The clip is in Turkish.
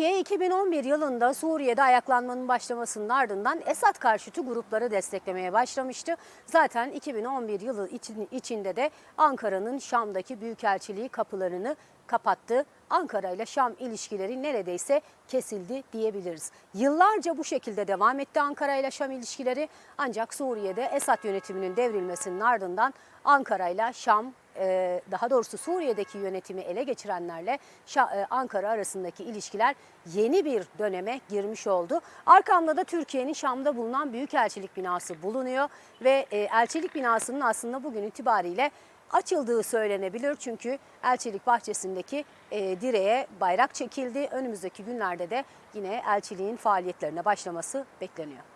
2011 yılında Suriye'de ayaklanmanın başlamasının ardından Esad karşıtı grupları desteklemeye başlamıştı. Zaten 2011 yılı için- içinde de Ankara'nın Şam'daki büyükelçiliği kapılarını kapattı. Ankara ile Şam ilişkileri neredeyse kesildi diyebiliriz. Yıllarca bu şekilde devam etti Ankara ile Şam ilişkileri ancak Suriye'de Esad yönetiminin devrilmesinin ardından Ankara ile Şam e, daha doğrusu Suriye'deki yönetimi ele geçirenlerle e, Ankara arasındaki ilişkiler yeni bir döneme girmiş oldu. Arkamda da Türkiye'nin Şam'da bulunan Büyükelçilik binası bulunuyor ve e, elçilik binasının aslında bugün itibariyle açıldığı söylenebilir. Çünkü elçilik bahçesindeki direğe bayrak çekildi. Önümüzdeki günlerde de yine elçiliğin faaliyetlerine başlaması bekleniyor.